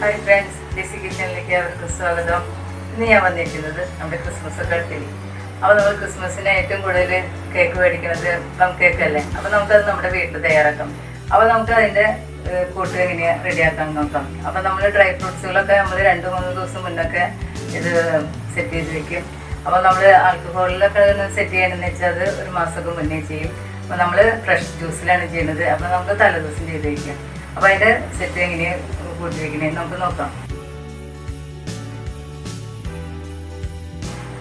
Hi friends DC കിച്ചണിലേക്ക് അവർക്ക് സ്വാഗതം. ഇന്ന് ഞാൻ വന്നിരിക്കുന്നത് നമ്മുടെ ക്രിസ്മസ് അടുത്തില്ലേ? അപ്പോൾ നമ്മൾ ക്രിസ്മസിന് ഏറ്റവും കൂടുതൽ കേക്ക് മേടിക്കുന്നത് പ്ലം കേക്ക് അല്ലേ? അപ്പോൾ നമുക്കത് നമ്മുടെ വീട്ടിൽ തയ്യാറാക്കാം. അപ്പോൾ നമുക്ക് അതിന്റെ കൂട്ട് എങ്ങനെയാണ് റെഡിയാക്കാൻ നോക്കാം. അപ്പോൾ നമ്മൾ ഡ്രൈ ഫ്രൂട്ട്സുകളൊക്കെ നമ്മൾ രണ്ട് മൂന്ന് ദിവസം മുന്നൊക്കെ ഇത് സെറ്റ് ചെയ്ത് വെക്കും. അപ്പോൾ നമ്മൾ ആൽക്കഹോളിലൊക്കെ സെറ്റ് ചെയ്യണമെന്ന് വെച്ചാൽ അത് ഒരു മാസമൊക്കെ മുന്നേ ചെയ്യും. അപ്പോൾ നമ്മൾ ഫ്രഷ് ജ്യൂസിലാണ് ചെയ്യുന്നത്. അപ്പോൾ നമുക്ക് തലേദിവസം ചെയ്ത് വയ്ക്കാം അപ്പോൾ അതിന്റെ സെറ്റ് എങ്ങനെയാണ് കൂട്ടി വെക്കണേന്ന് നമുക്ക് നോക്കാം.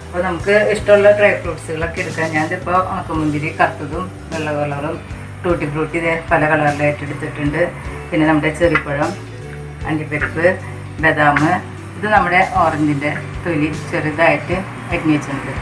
അപ്പോൾ നമുക്ക് ഇഷ്ടമുള്ള ഡ്രൈ ഫ്രൂട്ട്സുകളൊക്കെ എടുക്കാം. ഞാനിപ്പോൾ ഉണക്കമുന്തിരി കറുത്തതും വെള്ള കളറും ടൂട്ടി ഫ്രൂട്ടി പല കളറിലായിട്ട് എടുത്തിട്ടുണ്ട് പിന്നെ നമ്മുടെ ചെറിപ്പഴം അണ്ടിപ്പരിപ്പ് ബദാം ഇത് നമ്മുടെ ഓറഞ്ചിന്റെ തൊലി ചെറുതായിട്ട് അരിഞ്ഞ് വെച്ചിട്ടുണ്ട്.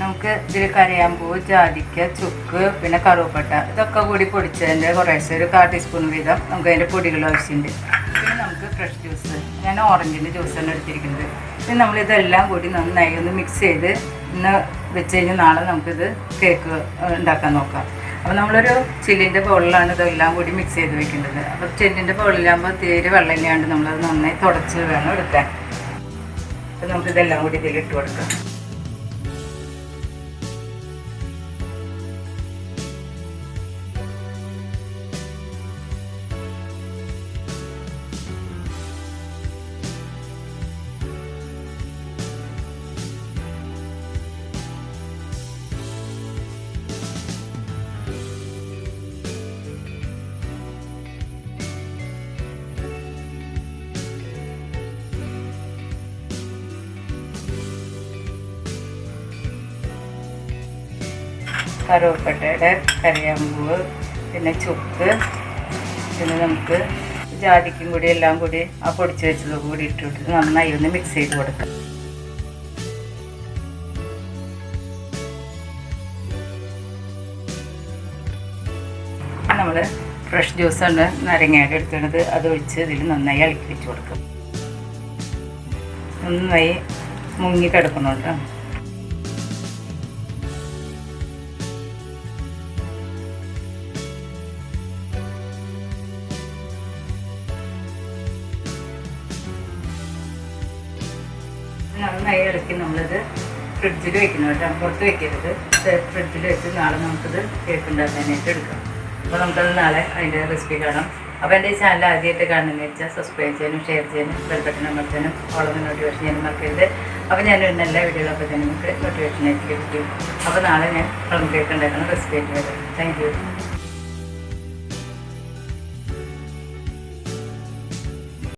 നമുക്ക് ഇതിൽ കരയാമ്പൂ ജാതിക്ക ചുക്ക് പിന്നെ കറുവപ്പട്ട ഇതൊക്കെ കൂടി പൊടിച്ചതിന്റെ കുറേശ്ശെ ഒരു കാ ടീസ്പൂൺ വീതം നമുക്ക് അതിന്റെ പൊടികൾ ആവശ്യമുണ്ട്. പിന്നെ നമുക്ക് ഫ്രഷ് ജ്യൂസ് ഞാൻ ഓറഞ്ചിന്റെ ജ്യൂസാണ് എടുത്തിരിക്കുന്നത്. പിന്നെ നമ്മൾ ഇതെല്ലാം കൂടി നന്നായി ഒന്ന് മിക്സ് ചെയ്ത് ഇന്ന് വെച്ച് കഴിഞ്ഞാൽ നാളെ നമുക്കിത് കേക്ക് ഉണ്ടാക്കാൻ നോക്കാം. അപ്പോൾ നമ്മളൊരു ചില്ലിന്റെ ബൗളിലാണ് ഇതെല്ലാം കൂടി മിക്സ് ചെയ്ത് വെക്കേണ്ടത് അപ്പോൾ ചെല്ലിന്റെ ബൗളിലാകുമ്പോൾ തീരെ വെള്ളം ഇല്ലാണ്ട് നമ്മളത് നന്നായി തുടച്ച് വേണം എടുക്കാൻ. അപ്പോൾ നമുക്കിതെല്ലാം കൂടി ഇതിൽ ഇട്ട് കൊടുക്കാം. കറുവപ്പട്ടയുടെ കറിയാമ്പൂവ് പിന്നെ ചുക്ക് പിന്നെ നമുക്ക് ജാതിക്കും കൂടി എല്ലാം കൂടി ആ പൊടിച്ച് വെച്ചത് കൂടി ഇട്ടിട്ട് നന്നായി ഒന്ന് മിക്സ് ചെയ്ത് കൊടുക്കാം. നമ്മൾ ഫ്രഷ് ജ്യൂസ് ഉണ്ട് നാരങ്ങയുടെ എടുക്കുന്നത് അത് ഒഴിച്ച് ഇതിൽ നന്നായി വെച്ച് കൊടുക്കും. നന്നായി മുങ്ങി കിടക്കണോട്ടോ നന്നായി ഇളക്കി നമ്മളിത് ഫ്രിഡ്ജിൽ വെക്കണം കേട്ടോ. പുറത്ത് വെക്കരുത്. ഫ്രിഡ്ജിൽ വെച്ച് നാളെ നമുക്കിത് കേക്ക് ഉണ്ടാക്കാനായിട്ട് എടുക്കാം. അപ്പോൾ നമുക്കത് നാളെ അതിന്റെ റെസിപ്പി കാണാം. അപ്പോൾ എന്റെ ഈ ചാനൽ ആദ്യമായിട്ട് കാണുന്നതെന്ന് വെച്ചാൽ സബ്സ്ക്രൈബ് ചെയ്യാനും ഷെയർ ചെയ്യാനും ബെൽബട്ടൺ അമർത്താനും ഓളം നോട്ടിഫിക്കേഷൻ ചെയ്യാനും മറക്കരുത്. അപ്പോൾ ഞാൻ ഒരു എല്ലാ വീഡിയോകളൊക്കെ തന്നെ നിങ്ങൾക്ക് നോട്ടിഫിക്കേഷൻ ആയിട്ട് ലഭിക്കും. അപ്പോൾ നാളെ ഞാൻ പ്ലം കേക്ക് ഉണ്ടാക്കുന്ന റെസിപ്പി ആയിട്ട് വരാം. താങ്ക്